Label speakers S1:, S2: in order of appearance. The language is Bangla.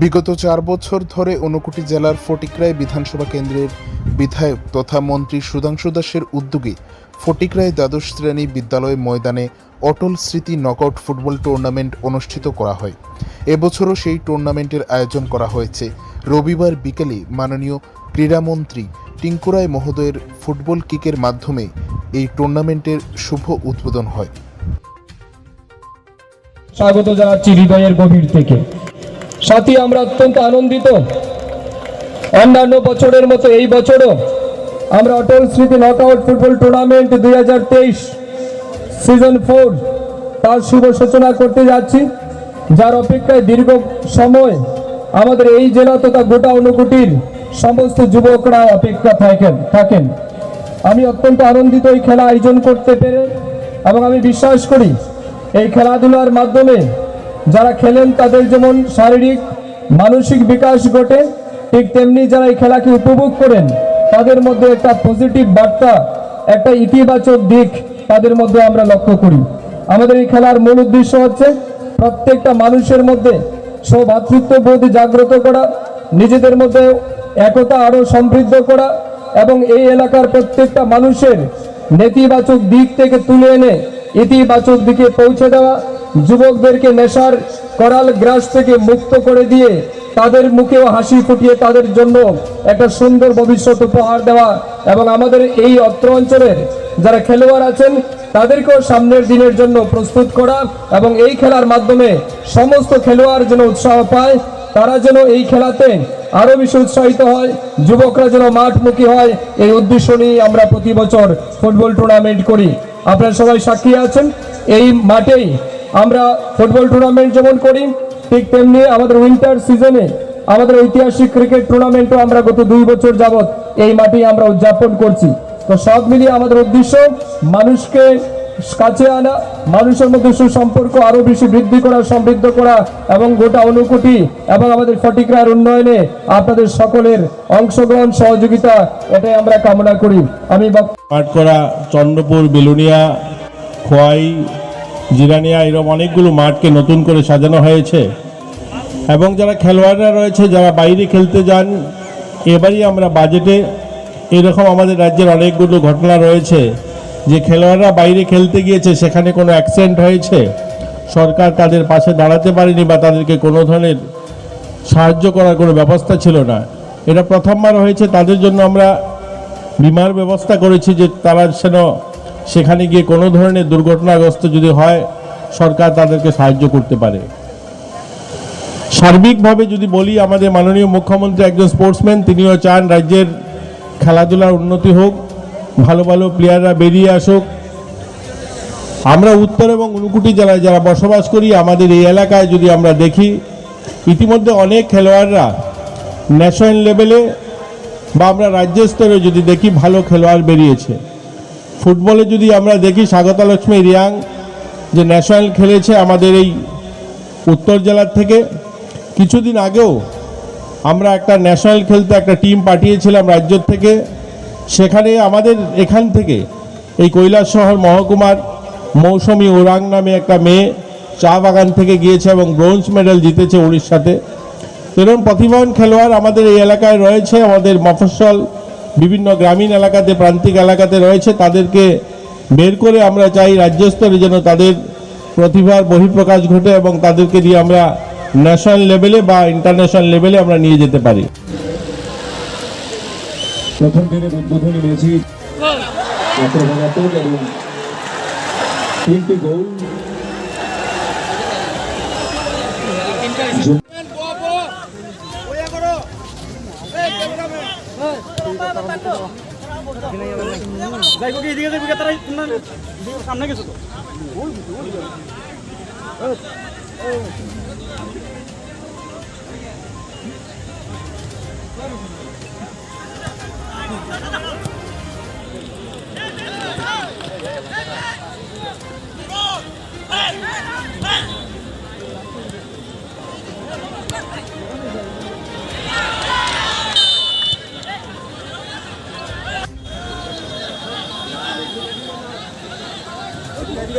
S1: বিগত চার বছর ধরে ঊনকোটি জেলার ফটিকরায় বিধানসভা কেন্দ্রের বিধায়ক তথা মন্ত্রী সুধাংশু দাসের উদ্যোগে ফটিকরায় দ্বাদশ শ্রেণি বিদ্যালয় ময়দানে অটল স্মৃতি নকআউট ফুটবল টুর্নামেন্ট অনুষ্ঠিত করা হয়। এবছরও সেই টুর্নামেন্টের আয়োজন করা হয়েছে। রবিবার বিকেলে মাননীয় ক্রীড়ামন্ত্রী টিঙ্কুরায় মহোদয়ের ফুটবল কিকের মাধ্যমে এই টুর্নামেন্টের শুভ উদ্বোধন হয়।
S2: স্বাগত জানাচ্ছি হৃদয়ের গভীর থেকে। সাথী, আমরা অত্যন্ত আনন্দিত। অন্যান্য বছরের মতো এই বছরও আমরা অটল স্মৃতি নকআউট ফুটবল টুর্নামেন্ট দুই হাজার তেইশ সিজন ফোর তার শুভ সূচনা করতে যাচ্ছি। যার অপেক্ষায় দীর্ঘ সময় আমাদের এই জেলা তথা গোটা অনুকুটির সমস্ত যুবকরা অপেক্ষা থাকেন থাকেন। আমি অত্যন্ত আনন্দিত এই খেলা আয়োজন করতে পেরে এবং আমি বিশ্বাস করি এই খেলাধুলার মাধ্যমে যারা খেলেন তাদের যেমন শারীরিক, মানসিক বিকাশ ঘটে, ঠিক তেমনি যারা এই খেলাকে উপভোগ করেন, তাদের মধ্যে একটা পজিটিভ বার্তা, একটা ইতিবাচক দিক তাদের মধ্যে আমরা লক্ষ্য করি। আমাদের এই খেলার মূল উদ্দেশ্য হচ্ছে প্রত্যেকটা মানুষের মধ্যে সৌভাতৃত্ববোধ জাগ্রত করা, নিজেদের মধ্যে একতা আরও সমৃদ্ধ করা এবং এই এলাকার প্রত্যেকটা মানুষের নেতিবাচক দিক থেকে তুলে এনে ইতিবাচক দিকে পৌঁছে দেওয়া যুবকদেরকে নেশার করাল গ্রাস থেকে মুক্ত করে দিয়ে তাদের মুখেও হাসি ফুটিয়ে তাদের জন্য একটা সুন্দর ভবিষ্যৎ উপহার দেওয়া এবং আমাদের এই অত্র অঞ্চলের যারা খেলোয়াড় আছেন, তাদেরকেও সামনের দিনের জন্য প্রস্তুত করা এবং এই খেলার মাধ্যমে সমস্ত খেলোয়াড় যেন উৎসাহ পায়, তারা যেন এই খেলাতে আরও বেশি উৎসাহিত হয়, যুবকরা যেন মাঠমুখী হয়, এই উদ্দেশ্য নিয়ে আমরা প্রতি বছর ফুটবল টুর্নামেন্ট করি। আপনারা সবাই সাক্ষী আছেন, এই মাঠেই আমরা ফুটবল টুর্নামেন্ট যেমন করি, ঠিক তেমনি আমাদের উইন্টার সিজনে আমাদের ঐতিহাসিক ক্রিকেট টুর্নামেন্টও আমরা গত দুই বছর যাবত এই মাঠেই আমরা উদযাপন করছি। তো সব মিলিয়ে আমাদের উদ্দেশ্য, মানুষকে কাছে আনা, মানুষের মধ্যে সুসম্পর্ক আরও বেশি বৃদ্ধি করা, সমৃদ্ধ করা এবং গোটা অনুকুটি এবং আমাদের ফটিকরার উন্নয়নে আপনাদের সকলের অংশগ্রহণ, সহযোগিতা, এটাই আমরা কামনা করি। আমি
S3: পাঠ করা চন্দ্রপুর, বেলুনিয়া, খোয়াই জিরানিয়া এরকম অনেকগুলো মাঠকে নতুন করে সাজানো হয়েছে। এবং যারা খেলোয়াড়রা রয়েছে, যারা বাইরে খেলতে যান, এবারই আমরা বাজেটে এরকম আমাদের রাজ্যের অনেকগুলো ঘটনা রয়েছে। যে খেলোয়াড়রা বাইরে খেলতে গিয়েছে, সেখানে কোনো অ্যাক্সিডেন্ট হয়েছে, সরকার তাদের পাশে দাঁড়াতে পারেনি বা তাদেরকে কোনো ধরনের সাহায্য করার কোনো ব্যবস্থা ছিল না। এটা প্রথমবার হয়েছে, তাদের জন্য আমরা বিমার ব্যবস্থা করেছি যে তারা যেন সেখানে গিয়ে কোনো ধরনের দুর্ঘটনাগ্রস্ত যদি হয়, সরকার তাদেরকে সাহায্য করতে পারে। সার্বিকভাবে যদি বলি, আমাদের মাননীয় মুখ্যমন্ত্রী একজন স্পোর্টসম্যান, তিনিও চান রাজ্যের খেলাধুলার উন্নতি হোক, ভালো ভালো প্লেয়াররা বেরিয়ে আসুক। আমরা উত্তর এবং ঊনকুটি জেলায় যারা বসবাস করি, আমাদের এই এলাকায় যদি আমরা দেখি, ইতিমধ্যে অনেক খেলোয়াড়রা ন্যাশনাল লেভেলে বা আমরা রাজ্য স্তরে যদি দেখি, ভালো খেলোয়াড় বেরিয়েছে। ফুটবলে যদি আমরা দেখি স্বাগতা লক্ষ্মী রিয়াং যে ন্যাশনাল খেলেছে আমাদের এই উত্তর জেলার থেকে, কিছুদিন আগেও আমরা একটা ন্যাশনাল খেলতে একটা টিম পাঠিয়েছিলাম রাজ্য থেকে। সেখানে আমাদের এখান থেকে এই কৈলাস শহর মহকুমার মৌসুমি ওরাং নামে একটা মেয়ে চা বাগান থেকে গিয়েছে এবং ব্রোঞ্জ মেডেল জিতেছে উড়িষ্যাতে। এরকম প্রতিভাবান খেলোয়াড় আমাদের এই এলাকায় রয়েছে, আমাদের মফস্বল বিভিন্ন গ্রামীণ এলাকাতে প্রান্তিক এলাকাতে রয়েছে তাদেরকে বের করে আমরা চাই রাজ্য স্তরে যেন তাদের প্রতিভার বহিঃপ্রকাশ ঘটে এবং তাদেরকে দিয়ে আমরা ন্যাশনাল লেভেলে বা ইন্টারন্যাশনাল লেভেলে আমরা নিয়ে যেতে পারি।
S4: প্রথম দিনের উদ্বোধনী ম্যাচই এবং তিনটি গোল।
S5: যাইব কি এদিকে যাইব কি তারা সামনে গেছো তো